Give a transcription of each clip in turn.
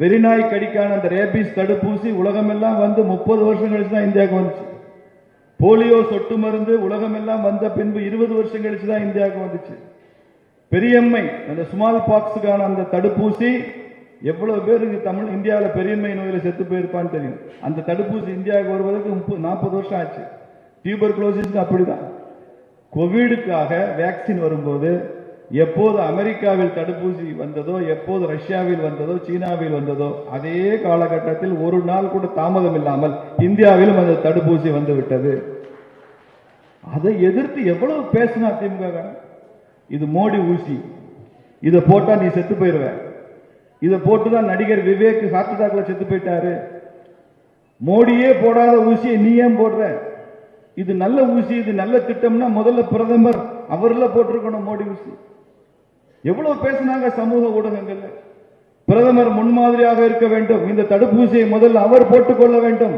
வெறிநாய் கடிக்கான அந்த ரேபிஸ் தடுப்பூசி உலகமெல்லாம் வந்து முப்பது வருஷம் கழிச்சு தான் இந்தியாவுக்கு வந்துச்சு. போலியோ சொட்டு மருந்து உலகமெல்லாம் வந்த பின்பு இருபது வருஷம் கழிச்சு தான் இந்தியாவுக்கு வந்துச்சு. பெரியம்மை அந்த ஸ்மால் பாக்ஸுக்கான அந்த தடுப்பூசி எவ்வளவு பேருக்கு தமிழ் இந்தியாவில் பெரியம்மை நோயில் செத்து போயிருப்பான்னு தெரியும். அந்த தடுப்பூசி இந்தியாவுக்கு வருவதற்கு முப்பது நாற்பது வருஷம் ஆச்சு. டியூபர் குளோசிஸ் அப்படிதான். கோவிடுக்காக வேக்சின் வரும்போது எப்போது அமெரிக்காவில் தடுப்பூசி வந்ததோ எப்போது ரஷ்யாவில் வந்ததோ சீனாவில் வந்ததோ அதே காலகட்டத்தில் ஒரு நாள் கூட தாமதம் இல்லாமல் இந்தியாவிலும் அந்த தடுப்பூசி வந்து விட்டது அதை எதிர்த்து எவ்வளவு பேசினா திமுக இது மோடி ஊசி. இதை போட்டா நீ செத்து போயிருவ. இதை போட்டுதான் நடிகர் விவேக் ஹார்ட் அட்டாக்ல செத்து போயிட்டாரு. மோடியே போடாத ஊசியை நீ ஏன் போடுற? இது நல்ல ஊசி இது நல்ல திட்டம்னா முதல்ல பிரதமர் அவர்ல போட்டிருக்கணும் மோடி ஊசி. எவ்வளவு பேசினாங்க சமூக ஊடகங்கள்ல? பிரதமர் முன்மாதிரியாக இருக்க வேண்டும். இந்த தடுப்பூசியை முதல்ல அவர் போட்டுக்கொள்ள வேண்டும்.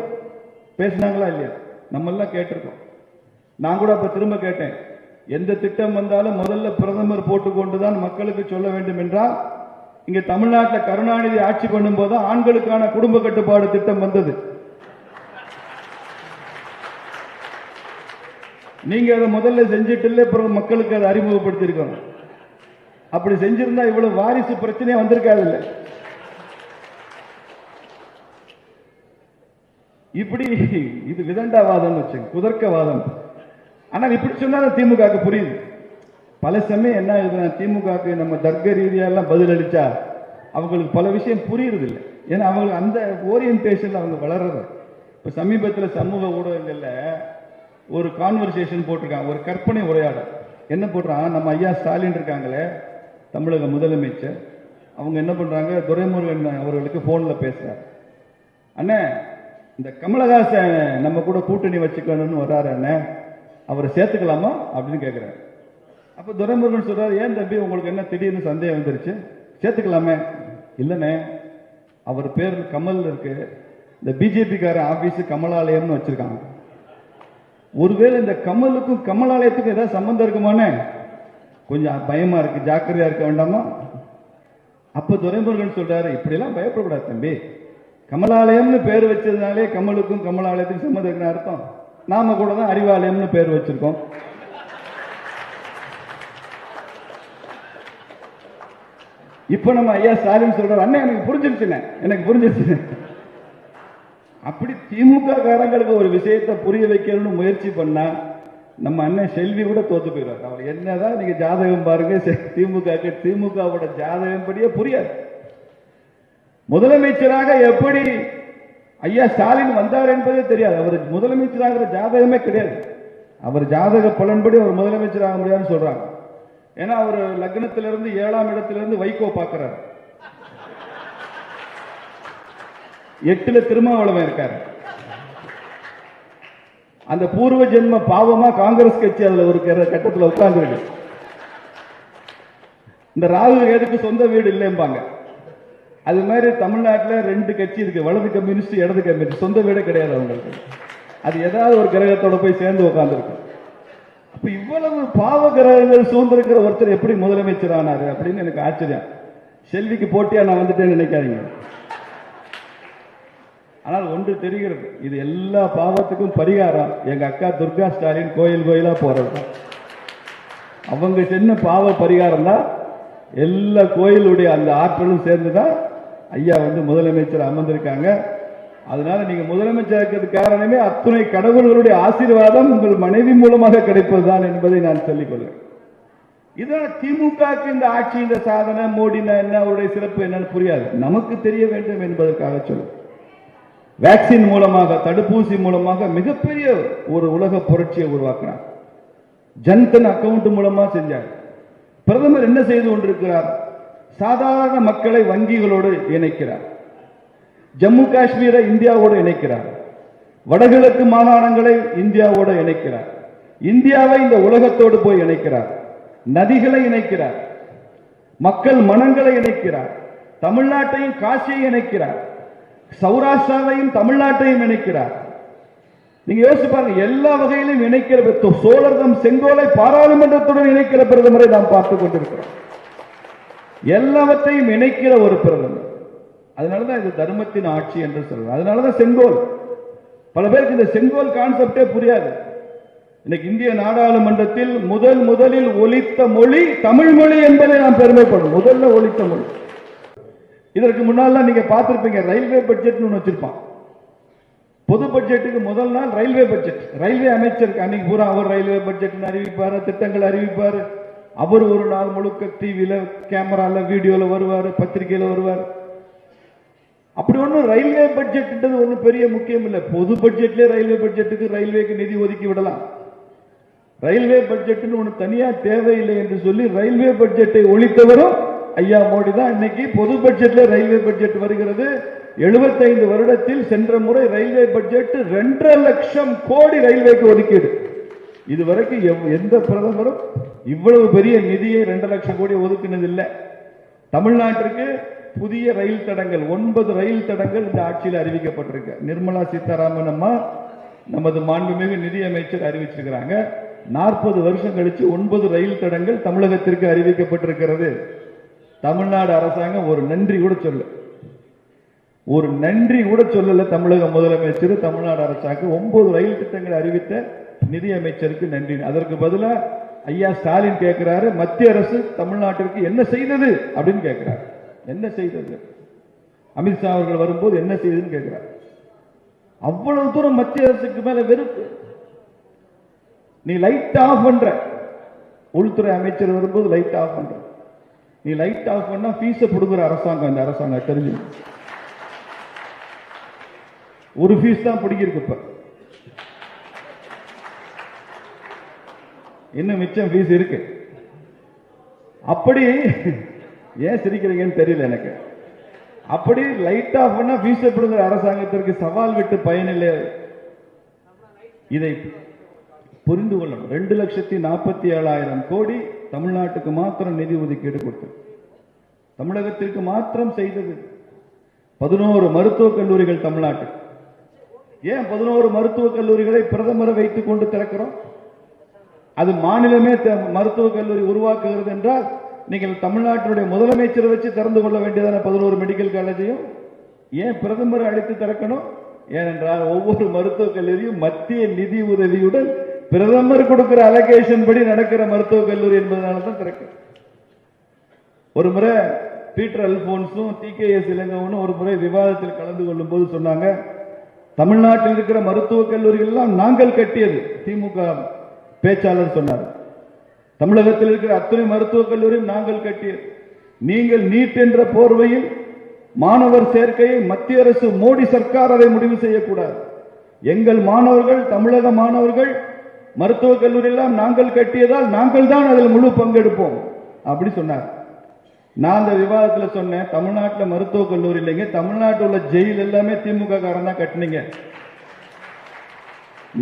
பேசினாங்களா இல்லையா? நம்ம எல்லாம் கேட்டிருக்கோம். நான் கூட அப்ப திரும்ப கேட்டேன். எந்த திட்டம் வந்தாலும் முதல்ல பிரதமர் போட்டுக்கொண்டுதான் மக்களுக்கு சொல்ல வேண்டும் என்றால் இங்க தமிழ்நாட்டில் கருணாநிதி ஆட்சி பண்ணும்போது ஆண்களுக்கான குடும்ப கட்டுப்பாடு திட்டம் வந்தது. நீங்க அதை முதல்ல செஞ்சுட்டு இல்லை மக்களுக்கு அதை அறிமுகப்படுத்தியிருக்கணும் அப்படி செஞ்சிருந்தா இவ்வளவு வாரிசு பிரச்சனையே வந்திருக்காது இல்ல. இப்படி இது விதண்டாவாதம் வச்சுங்க குதர்க்கவாதம். ஆனால் இப்படி சொன்னாலும் திமுகவுக்கு புரியுது. பல சமயம் என்ன ஆகுதுன்னா திமுகவுக்கு நம்ம தர்க்க ரீதியாலாம் பதில் அளிச்சா அவங்களுக்கு பல விஷயம் புரியுறது இல்லை ஏன்னா அவங்களுக்கு அந்த ஓரியன்டேஷன் அவங்க வளர்றது. இப்போ சமீபத்தில் சமூக ஊடகங்கள்ல ஒரு கான்வர்சேஷன் போட்டிருக்காங்க ஒரு கற்பனை உரையாடல். என்ன போடுறான்? நம்ம ஐயா ஸ்டாலின் இருக்காங்களே தமிழக முதலமைச்சர். அவங்க என்ன பண்ணுறாங்க துரைமுருகன் அவர்களுக்கு ஃபோனில் பேசுகிறார் அண்ணே இந்த கமலஹாசன் நம்ம கூட கூட்டணி வச்சுக்கணும்னு வர்றாரு அண்ணே. அவரை சேர்த்துக்கலாமா? அப்படின்னு கேட்குறாரு அப்போ துரைமுருகன் சொல்கிறார் ஏன் தம்பி உங்களுக்கு என்ன திடீர்னு சந்தேகம் வந்துருச்சு? சேர்த்துக்கலாமே. இல்லைண்ணே அவர் பேர் கமல் இருக்கு. இந்த பிஜேபிக்கார கார ஆபீஸ் கமலாலயம்னு வச்சிருக்காங்க. ஒருவேளை இந்த கமலுக்கும் கமலாலயத்துக்கும் ஏதாவது சம்மந்தம் இருக்குமானே கொஞ்சம் பயமா இருக்கு ஜாக்கிரதையா இருக்க வேண்டாமா? அப்ப துரைமுருகன் சொல்றாரு இப்படிலாம் பயப்படக்கூடாது தம்பி. கமலாலயம்னு பேர் வச்சதுனாலே கமலுக்கும் கமலாலயத்துக்கும் சம்மந்தம் இருக்குன்னு அர்த்தம். நாம கூட தான் அறிவாலயம்னு பேர் வச்சிருக்கோம். இப்ப நம்ம ஐயா ஸ்டாலின் சொல்றாரு அண்ணன் எனக்கு புரிஞ்சிருச்சுண்ணே எனக்கு புரிஞ்சிருச்சு அப்படி திமுக காரங்களுக்கு ஒரு விஷயத்தை புரிய வைக்கணும்னு முயற்சி பண்ணா நம்ம அண்ணன் செல்வி கூட தோத்து போயிடுவார். அவர் என்னதான் நீங்க ஜாதகம் பாருங்க திமுக திமுகவோட ஜாதகம் படியே புரியாது. முதலமைச்சராக எப்படி ஐயா ஸ்டாலின் வந்தார் என்பதே தெரியாது. அவர் முதலமைச்சராகிற ஜாதகமே கிடையாது. அவர் ஜாதக பலன்படி அவர் முதலமைச்சர் ஆக முடியாதுன்னு சொல்றாங்க. ஏன்னா அவர் லக்னத்திலிருந்து ஏழாம் இடத்திலிருந்து வைகோ பார்க்கிறார். எட்டுல திருமாவளவன் இருக்காரு. அந்த பூர்வ ஜென்ம பாவமா காங்கிரஸ் கட்சி அதுல ஒரு கட்டத்தில் உட்கார்ந்துருக்கு. இந்த ராகுல் கேதுக்கு சொந்த வீடு இல்லைம்பாங்க. அது மாதிரி தமிழ்நாட்டில் ரெண்டு கட்சி இருக்கு. வலது கம்யூனிஸ்ட் இடது கம்யூனிஸ்ட். சொந்த வீடே கிடையாது அவங்களுக்கு. அது ஏதாவது ஒரு கிரகத்தோட போய் சேர்ந்து உட்காந்துருக்கு அப்ப இவ்வளவு பாவ கிரகங்கள் சூழ்ந்திருக்கிற ஒருத்தர் எப்படி முதலமைச்சர் ஆனாரு அப்படின்னு எனக்கு ஆச்சரியம். செல்விக்கு போட்டியா நான் வந்துட்டேன்னு நினைக்காதீங்க. ஆனால் ஒன்று தெரிகிறது இது எல்லா பாவத்துக்கும் பரிகாரம். எங்க அக்கா துர்கா ஸ்டாலின் கோயில் கோயிலா போறது. தான். அவங்க சென்ன பாவ பரிகாரம் தான் எல்லா கோயிலுடைய அந்த ஆற்றலும் சேர்ந்து தான் ஐயா வந்து முதலமைச்சர் அமர்ந்திருக்காங்க. அதனால நீங்க முதலமைச்சர் இருக்கிறது காரணமே அத்துணை கடவுள்களுடைய ஆசீர்வாதம் உங்கள் மனைவி மூலமாக கிடைப்பதுதான் என்பதை நான் சொல்லிக் கொள்கிறேன். இதனால திமுகவுக்கு இந்த ஆட்சி இந்த சாதனை மோடினா என்ன அவருடைய சிறப்பு என்னன்னு புரியாது. நமக்கு தெரிய வேண்டும் என்பதற்காக சொல்லுவேன் வேக்சின் மூலமாக தடுப்பூசி மூலமாக மிகப்பெரிய ஒரு உலக புரட்சியை உருவாக்கினார் ஜன்தன் அக்கவுண்ட் மூலமா செஞ்சார். பிரதமர் என்ன செய்து கொண்டிருக்கிறார்? சாதாரண மக்களை வங்கிகளோடு இணைக்கிறார். ஜம்மு காஷ்மீரை இந்தியாவோடு இணைக்கிறார். வடகிழக்கு மாகாணங்களை இந்தியாவோடு இணைக்கிறார். இந்தியாவை இந்த உலகத்தோடு போய் இணைக்கிறார். நதிகளை இணைக்கிறார். மக்கள் மனங்களை இணைக்கிறார். தமிழ்நாட்டையும் காசியை இணைக்கிறார். சௌராஷ்டிராவையும் தமிழ்நாட்டையும் இணைக்கிறார். நீங்க யோசிச்சு பாருங்க எல்லா வகையிலும் இணைக்கிற சோழர்தம் செங்கோலை பாராளுமன்றத்துடன் இணைக்கிற பிரதமரை நாம் பார்த்துக் கொண்டிருக்கிறோம். எல்லாவற்றையும் இணைக்கிற ஒரு பிரதமர். அதனாலதான் இது தர்மத்தின் ஆட்சி என்று சொல்றோம் அதனாலதான் செங்கோல். பல பேருக்கு இந்த செங்கோல் கான்செப்டே புரியாது. இன்னைக்கு இந்திய நாடாளுமன்றத்தில் முதல் முதலில் ஒலித்த மொழி தமிழ் மொழி என்பதை நாம் பெருமைப்படும் முதல்ல ஒலித்த மொழி. இதற்கு முன்னாலாம் நீங்க பார்த்துருப்பீங்க ரயில்வே பட்ஜெட்னு ஒன்று வச்சிருப்பான். பொது பட்ஜெட்டுக்கு முதல் நாள் ரயில்வே பட்ஜெட் ரயில்வே அமைச்சருக்கு அன்னைக்கு பூரா அவர் ரயில்வே பட்ஜெட் அறிவிப்பார் திட்டங்கள் அறிவிப்பார். அவர் ஒரு நாள் முழுக்க டிவியில கேமரால வீடியோல வருவார் பத்திரிகையில வருவார். அப்படி ஒன்றும் ரயில்வே பட்ஜெட்ன்றது ஒன்றும் பெரிய முக்கியம் இல்லை. பொது பட்ஜெட்லேயே ரயில்வே பட்ஜெட்டுக்கு ரயில்வேக்கு நிதி ஒதுக்கி விடலாம். ரயில்வே பட்ஜெட்டுன்னு ஒன்று தனியாக தேவையில்லை என்று சொல்லி ரயில்வே பட்ஜெட்டை ஒழித்தவரும் ஐயா மோடி தான் இன்னைக்கு பொது பட்ஜெட்ல ரயில்வே பட்ஜெட் வருகிறது. 75 வருடத்தில் சென்ற முறை ரயில்வே பட்ஜெட் ரெண்டரை லட்சம் கோடி ரயில்வேக்கு ஒதுக்கீடு இதுவரைக்கும் எவ்- எந்த பிரதமரும் இவ்வளவு பெரிய நிதியை ரெண்டு லட்சம் கோடி ஒதுக்கினது இல்லை தமிழ்நாட்டிற்கு புதிய ரயில் தடங்கள் ஒன்பது ரயில் தடங்கள் இந்த ஆட்சியில் அறிவிக்கப்பட்டிருக்கு. நிர்மலா சீதாராமன் அம்மா நமது மாண்புமிகு நிதியமைச்சர் அறிவிச்சிருக்கிறாங்க. நாற்பது வருஷம் கழிச்சு ஒன்பது ரயில் தடங்கள் தமிழகத்திற்கு அறிவிக்கப்பட்டிருக்கிறது. தமிழ்நாடு அரசாங்கம் ஒரு நன்றி கூட சொல்ல ஒரு நன்றி கூட சொல்லல தமிழக முதலமைச்சர் தமிழ்நாடு அரசாங்கம். ஒன்பது ரயில் திட்டங்களை அறிவித்த நிதியமைச்சருக்கு நன்றி. அதற்கு பதிலா ஐயா ஸ்டாலின் கேட்கிறாரு மத்திய அரசு தமிழ்நாட்டிற்கு என்ன செய்தது அப்படின்னு கேட்கிறார் என்ன செய்தது? அமித்ஷா அவர்கள் வரும்போது என்ன செய்ததுன்னு கேட்கிறார் அவ்வளவு தூரம் மத்திய அரசுக்கு மேல வெறுப்பு. நீ லைட் ஆஃப் பண்ற. உள்துறை அமைச்சர் வரும்போது லைட் ஆஃப் பண்ற. நீ லைட் ஆஃப் பண்ணா ஃபீஸ புடுங்குற அரசாங்கம் இந்த அரசாங்கம் தெரிஞ்சு. ஒரு ஃபீஸ் தான் பிடிக்கிருக்கு இப்ப. இன்னும் மிச்சம் ஃபீஸ் இருக்கு. அப்படி ஏன் சிரிக்கிறீங்கன்னு தெரியல எனக்கு. அப்படி லைட் ஆஃப் பண்ணா ஃபீஸ் பிடுங்குற அரசாங்கத்திற்கு சவால் விட்டு பயனில்லை. இதை புரிந்து கொள்ளணும். ரெண்டு லட்சத்தி நாற்பத்தி ஏழாயிரம் கோடி தமிழ்நாட்டுக்கு மாத்திரம் நிதி ஒதுக்கீடு கொடுத்தது. தமிழகத்திற்கு மாத்திரம் செய்தது பதினோரு மருத்துவக் கல்லூரிகள் தமிழ்நாட்டு ஏன் பதினோரு மருத்துவக் கல்லூரிகளை பிரதமரை வைத்துக் கொண்டு திறக்கிறோம்? அது மாநிலமே மருத்துவக் கல்லூரி உருவாக்குகிறது என்றால் நீங்கள் தமிழ்நாட்டினுடைய முதலமைச்சரை வச்சு திறந்து கொள்ள வேண்டியதான பதினோரு மெடிக்கல் காலேஜையும் ஏன் பிரதமரை அழைத்து திறக்கணும்? ஏனென்றால் ஒவ்வொரு மருத்துவக் கல்லூரியும் மத்திய நிதி உதவியுடன் பிரதமர் கொடுக்கிற அலகேஷன் படி நடக்கிற மருத்துவக் கல்லூரி என்பதனால தான் திறக்கும் ஒரு முறை பீட்டர் அல்போன்ஸும் டி கே எஸ் இளங்கவனும் ஒரு முறை விவாதத்தில் கலந்து கொள்ளும் போது சொன்னாங்க தமிழ்நாட்டில் இருக்கிற மருத்துவக் கல்லூரிகள் எல்லாம் நாங்கள் கட்டியது திமுக பேச்சாளர் சொன்னார். தமிழகத்தில் இருக்கிற அத்தனை மருத்துவக் கல்லூரியும் நாங்கள் கட்டியது. நீங்கள் நீட் என்ற போர்வையில் மாணவர் சேர்க்கையை மத்திய அரசு மோடி சர்க்கார் அதை முடிவு செய்யக்கூடாது. எங்கள் மாணவர்கள் தமிழக மாணவர்கள் மருத்துவக் கல்லூரி எல்லாம் நாங்கள் கட்டியதால் நாங்கள் தான் அதில் முழு பங்கெடுப்போம். அப்படி சொன்னார். நான் அந்த விவாதத்தில் சொன்னேன் தமிழ்நாட்டில் மருத்துவக் கல்லூரி இல்லைங்க தமிழ்நாட்டில் உள்ள ஜெயில் எல்லாமே திமுக காரன் தான் கட்டினீங்க.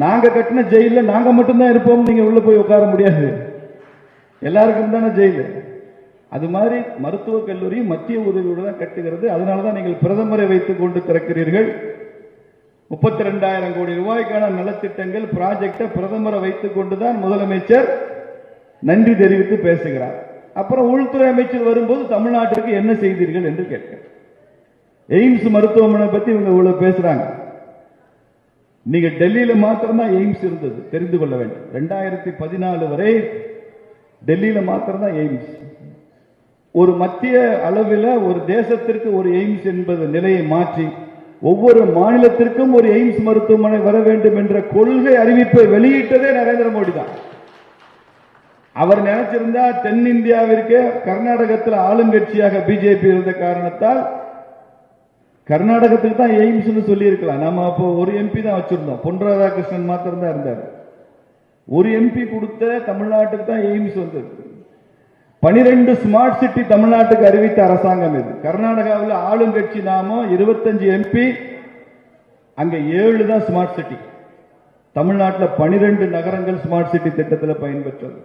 நாங்க கட்டின ஜெயில நாங்க மட்டும்தான் இருப்போம் நீங்க உள்ள போய் உட்கார முடியாது. எல்லாருக்கும் தானே ஜெயில். அது மாதிரி மருத்துவக் கல்லூரி மத்திய உதவியோடு தான் கட்டுகிறது. அதனால தான் நீங்கள் பிரதமரை வைத்துக் கொண்டு திறக்கிறீர்கள். முப்பத்தி ரெண்டாயிரம் கோடி ரூபாய்க்கான நலத்திட்டங்கள் ப்ராஜெக்டை பிரதமரை வைத்துக் கொண்டுதான் முதலமைச்சர் நன்றி தெரிவித்து பேசுகிறார். அப்புறம் உள்துறை அமைச்சர் வரும்போது தமிழ்நாட்டிற்கு என்ன செய்தீர்கள் என்று கேட்கிறார் எய்ம்ஸ் மருத்துவமனை பத்தி இவங்க இவ்வளவு பேசுறாங்க. நீங்க டெல்லியில மாத்திரம்தான் எய்ம்ஸ் இருந்தது தெரிந்து கொள்ள வேண்டும். ரெண்டாயிரத்தி பதினாலு வரை டெல்லியில மாத்திரம்தான் எய்ம்ஸ். ஒரு மத்திய அளவில் ஒரு தேசத்திற்கு ஒரு எய்ம்ஸ் என்பது நிலையை மாற்றி ஒவ்வொரு மாநிலத்திற்கும் ஒரு எய்ம்ஸ் மருத்துவமனை வர வேண்டும் என்ற கொள்கை அறிவிப்பை வெளியிட்டதே நரேந்திர மோடி தான். அவர் நினைச்சிருந்தா தென்னிந்தியாவிற்கு கர்நாடகத்தில் ஆளுங்கட்சியாக பிஜேபி இருந்த காரணத்தால் கர்நாடகத்துக்கு தான் எய்ம்ஸ்னு சொல்லி இருக்கலாம் நம்ம அப்போ ஒரு எம்பி தான் வச்சிருந்தோம். பொன் ராதாகிருஷ்ணன் மாத்திரம் தான் இருந்தார். ஒரு எம்பி கொடுத்த தமிழ்நாட்டுக்கு தான் எய்ம்ஸ் வந்திருக்கு. பனிரெண்டு ஸ்மார்ட் சிட்டி தமிழ்நாட்டுக்கு அறிவித்த அரசாங்கம் இது. கர்நாடகாவில் ஆளுங்கட்சி நாமோ இருபத்தஞ்சு எம்பி அங்க ஏழு தான் ஸ்மார்ட் சிட்டி தமிழ்நாட்டில் பனிரெண்டு நகரங்கள் ஸ்மார்ட் சிட்டி திட்டத்தில் பயன்பெற்றது.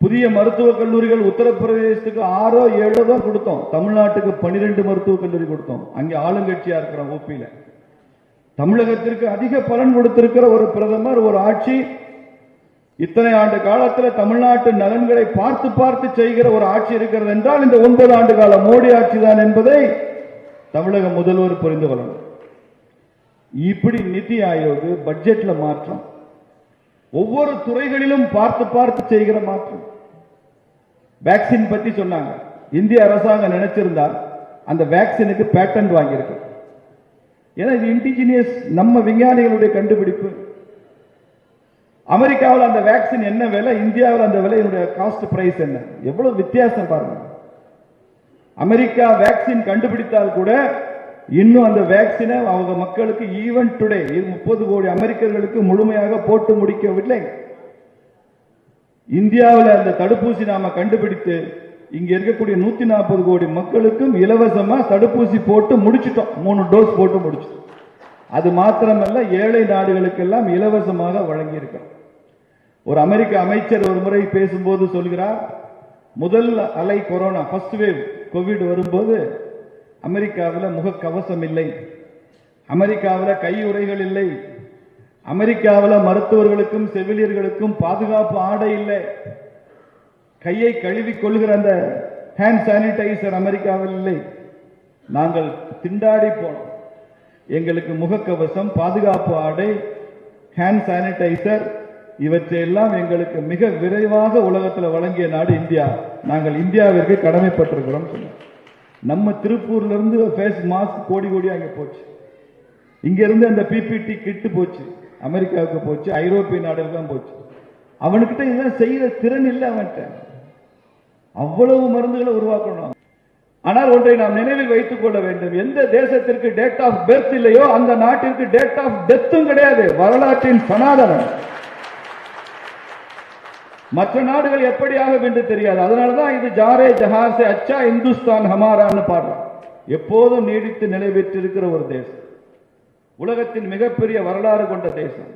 புதிய மருத்துவக் கல்லூரிகள் உத்தரப்பிரதேசத்துக்கு ஆறோ ஏழோ தான் கொடுத்தோம். தமிழ்நாட்டுக்கு பனிரெண்டு மருத்துவக் கல்லூரி கொடுத்தோம். அங்கே ஆளுங்கட்சியாக இருக்கிற ஓபியில் தமிழகத்திற்கு அதிக பலன் கொடுத்திருக்கிற ஒரு பிரதமர் ஒரு ஆட்சி இத்தனை ஆண்டு காலத்தில் தமிழ்நாட்டு நலன்களை பார்த்து பார்த்து செய்கிற ஒரு ஆட்சி இருக்கிறது என்றால் இந்த ஒன்பது ஆண்டு கால மோடி ஆட்சி தான் என்பதை தமிழக முதல்வர் புரிந்து கொள்ளணும். இப்படி நிதி ஆயோக் பட்ஜெட்ல மாற்றம் ஒவ்வொரு துறைகளிலும் பார்த்து பார்த்து செய்கிற மாற்றம். வேக்சின் பத்தி சொன்னாங்க. இந்திய அரசாங்கம் நினைச்சிருந்தால் அந்த வேக்சினுக்கு பேட்டன்ட் வாங்கியிருக்கு. ஏன்னா இது இண்டிஜினியஸ் நம்ம விஞ்ஞானிகளுடைய கண்டுபிடிப்பு. அமெரிக்காவில் அந்த வேக்சின் என்ன விலை இந்தியாவில் அந்த விலையினுடைய காஸ்ட் பிரைஸ் என்ன? எவ்வளவு வித்தியாசம் பாருங்க. அமெரிக்கா வேக்சின் கண்டுபிடித்தால் கூட இன்னும் அந்த வேக்சினை அவங்க மக்களுக்கு ஈவன் டுடே முப்பது கோடி அமெரிக்கர்களுக்கு முழுமையாக போட்டு முடிக்கவில்லை. இந்தியாவில் அந்த தடுப்பூசி நாம கண்டுபிடித்து இங்க இருக்கக்கூடிய நூத்தி நாற்பது கோடி மக்களுக்கும் இலவசமா தடுப்பூசி போட்டு முடிச்சிட்டோம். மூணு டோஸ் போட்டு முடிச்சிட்டோம். அது மாத்திரமல்ல ஏழை நாடுகளுக்கெல்லாம் இலவசமாக வழங்கியிருக்கிறோம். ஒரு அமெரிக்க அமைச்சர் ஒரு முறை பேசும்போது சொல்கிறார் முதல் அலை கொரோனா ஃபர்ஸ்ட் வேவ் கோவிட் வரும்போது அமெரிக்காவில் முகக்கவசம் இல்லை. அமெரிக்காவில் கையுறைகள் இல்லை. அமெரிக்காவில் மருத்துவர்களுக்கும் செவிலியர்களுக்கும் பாதுகாப்பு ஆடை இல்லை. கையை கழுவி கொள்கிற அந்த ஹேண்ட் சானிடைசர் அமெரிக்காவில் இல்லை. நாங்கள் திண்டாடி போனோம். எங்களுக்கு முகக்கவசம் பாதுகாப்பு ஆடை ஹேண்ட் சானிடைசர் இவற்றையெல்லாம் எங்களுக்கு மிக விரைவாக உலகத்தில் வழங்கிய நாடு இந்தியா. நாங்கள் இந்தியாவிற்கு கடமைப்பட்டிருக்கிறோம். சொன்னோம் நம்ம திருப்பூர்ல இருந்து ஃபேஸ் மாஸ்க் கோடி கோடி அங்கே போச்சு. இங்கேருந்து அந்த பிபிடி கிட்டு போச்சு. அமெரிக்காவுக்கு போச்சு. ஐரோப்பிய நாடுகளுக்கு போச்சு. அவனுக்கிட்ட இதெல்லாம் செய்கிற திறன் இல்லை அவன்கிட்ட. அவ்வளவு மருந்துகளை உருவாக்கணும் ஆனால் ஒன்றை நாம் நினைவில் வைத்துக் கொள்ள வேண்டும். எந்த தேசத்திற்கு டேட் ஆஃப் பெர்த் இல்லையோ அந்த நாட்டிற்கு டேட் ஆஃப் டெத்தும் கிடையாது. வரலாற்றின் சனாதனம். மற்ற நாடுகள் எப்படியாக என்று தெரியாது. அதனாலதான் இது ஜாரே ஜஹாசே அச்சா இந்துஸ்தான் ஹமாரான்னு பாடுறோம் எப்போதும் நீடித்து நிலை பெற்றிருக்கிற ஒரு தேசம். உலகத்தின் மிகப்பெரிய வரலாறு கொண்ட தேசம்.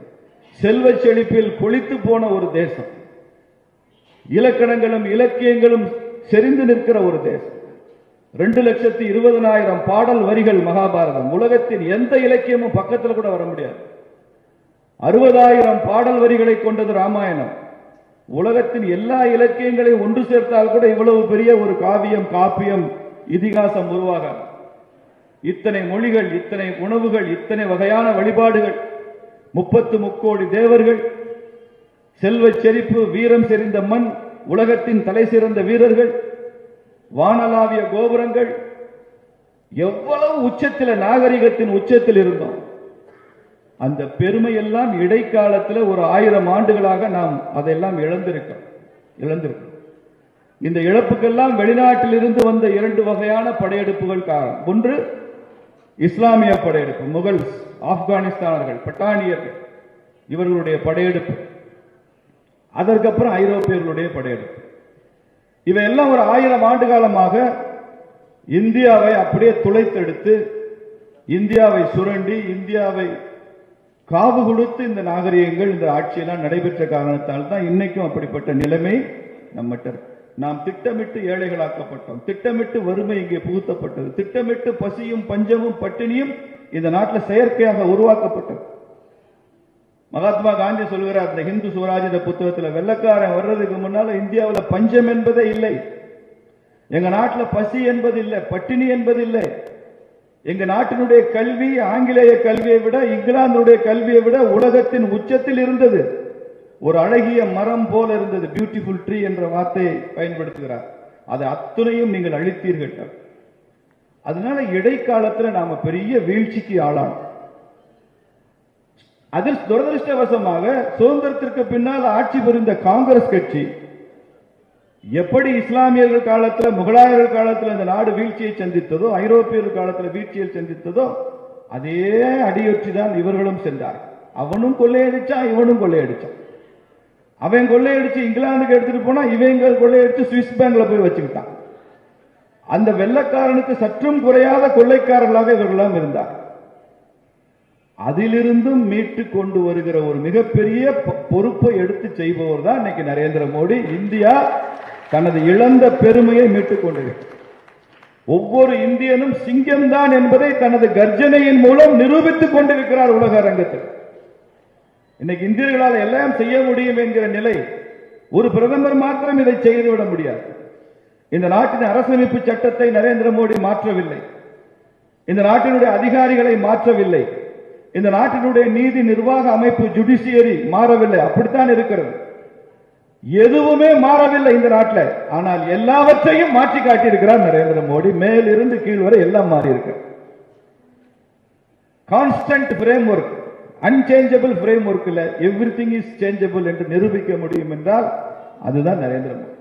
செல்வ செழிப்பில் கொளித்து போன ஒரு தேசம். இலக்கணங்களும் இலக்கியங்களும் செறிந்து நிற்கிற ஒரு தேசம். ரெண்டு லட்சத்தி இருபதனாயிரம் பாடல் வரிகள் மகாபாரதம். உலகத்தின் எந்த இலக்கியமும் பக்கத்தில் கூட வர முடியாது. அறுபதாயிரம் பாடல் வரிகளை கொண்டது ராமாயணம். உலகத்தின் எல்லா இலக்கியங்களையும் ஒன்று சேர்த்தால் கூட இவ்வளவு பெரிய ஒரு காவியம் காப்பியம் இதிகாசம் உருவாக இத்தனை மொழிகள் இத்தனை உணவுகள் இத்தனை வகையான வழிபாடுகள் முப்பத்து முக்கோடி தேவர்கள் செல்வ செழிப்பு வீரம் செறிந்த மண் உலகத்தின் தலை சிறந்த வீரர்கள் வானலாவிய கோபுரங்கள் எவ்வளவு உச்சத்தில் நாகரிகத்தின் உச்சத்தில் இருந்தோம். அந்த பெருமையெல்லாம் இடைக்காலத்தில் ஒரு ஆயிரம் ஆண்டுகளாக நாம் அதையெல்லாம் இழந்திருக்கோம். இழந்திருக்கோம். இந்த இழப்புக்கெல்லாம் வெளிநாட்டிலிருந்து வந்த இரண்டு வகையான படையெடுப்புகள் காரணம். ஒன்று இஸ்லாமிய படையெடுப்பு முகல்ஸ் ஆப்கானிஸ்தானர்கள் பட்டானியர்கள் இவர்களுடைய படையெடுப்பு. அதற்கப்புறம் ஐரோப்பியர்களுடைய படையெடுப்பு. இவையெல்லாம் ஒரு ஆயிரம் ஆண்டு காலமாக இந்தியாவை அப்படியே துளைத்தெடுத்து இந்தியாவை சுரண்டி இந்தியாவை காவு கொடுத்து இந்த நாகரிகங்கள் இந்த ஆட்சியெல்லாம் நடைபெற்ற காரணத்தால் தான் இன்னைக்கும் அப்படிப்பட்ட நிலைமை நம்மகிட்ட நாம் திட்டமிட்டு ஏழைகளாக்கப்பட்டோம். திட்டமிட்டு வறுமை இங்கே புகுத்தப்பட்டது. திட்டமிட்டு பசியும் பஞ்சமும் பட்டினியும் இந்த நாட்டில் செயற்கையாக உருவாக்கப்பட்டது. மகாத்மா காந்தி சொல்கிறார் இந்த ஹிந்து சுவராஜித புத்தகத்தில் வெள்ளக்காரன் வர்றதுக்கு முன்னால இந்தியாவில் பஞ்சம் என்பதே இல்லை. எங்க நாட்டில் பசி என்பது இல்லை பட்டினி என்பது இல்லை எங்க நாட்டினுடைய கல்வி ஆங்கிலேய கல்வியை விட இங்கிலாந்துடைய கல்வியை விட உலகத்தின் உச்சத்தில் இருந்தது. ஒரு அழகிய மரம் போல இருந்தது. பியூட்டிஃபுல் ட்ரீ என்ற வார்த்தையை பயன்படுத்துகிறார். அதை அத்துணையும் நீங்கள் அழித்தீர்கள். அதனால இடைக்காலத்தில் நாம பெரிய வீழ்ச்சிக்கு ஆளானோம். அதில் துரதிருஷ்டவசமாக சுதந்திரத்திற்கு பின்னால் ஆட்சி புரிந்த காங்கிரஸ் கட்சி எப்படி இஸ்லாமியர்கள் காலத்தில் முகலாயர்கள் காலத்தில் இந்த நாடு வீழ்ச்சியை சந்தித்ததோ ஐரோப்பியர்கள் காலத்தில் வீழ்ச்சியை சந்தித்ததோ அதே அடியொற்றி தான் இவர்களும் சென்றார். அவனும் கொள்ளையடிச்சான் இவனும் கொள்ளையடிச்சான். அவன் கொள்ளையடிச்சு இங்கிலாந்துக்கு எடுத்துட்டு போனா இவங்க கொள்ளையடிச்சு சுவிஸ் பேங்க்ல போய் வச்சுக்கிட்டான். அந்த வெள்ளக்காரனுக்கு சற்றும் குறையாத கொள்ளைக்காரர்களாக இவர்களெல்லாம் இருந்தார். அதிலிருந்தும் மீட்டு கொண்டு வருகிற ஒரு மிகப்பெரிய பொ- பொறுப்பை எடுத்து செய்பவர் தான் இன்னைக்கு நரேந்திர மோடி. இந்தியா தனது இழந்த பெருமையை மீட்டுக் கொண்டிருக்கிறது ஒவ்வொரு இந்தியனும் சிங்கம்தான் என்பதை தனது கர்ஜனையின் மூலம் நிரூபித்துக் கொண்டிருக்கிறார் உலக அரங்கத்தில். இன்னைக்கு இந்தியர்களால் எல்லாம் செய்ய முடியும் என்கிற நிலை ஒரு பிரதமர் மாத்திரம் இதை செய்துவிட முடியாது. இந்த நாட்டின் அரசமைப்பு சட்டத்தை நரேந்திர மோடி மாற்றவில்லை. இந்த நாட்டினுடைய அதிகாரிகளை மாற்றவில்லை. இந்த நாட்டினுடைய நீதி நிர்வாக அமைப்பு ஜுடிஷியரி மாறவில்லை. அப்படித்தான் இருக்கிறது. எதுவுமே மாறவில்லை இந்த நாட்டில். ஆனால் எல்லாவற்றையும் மாற்றி காட்டியிருக்கிறார் நரேந்திர மோடி. மேலிருந்து கீழ் வரை எல்லாம் மாறி இருக்கு. கான்ஸ்டன்ட் பிரேம் ஒர்க் அன்சேஞ்சபிள் பிரேம் ஒர்க்ல எவ்ரி திங் இஸ் சேஞ்சபிள் என்று நிரூபிக்க முடியும் என்றால் அதுதான் நரேந்திர மோடி.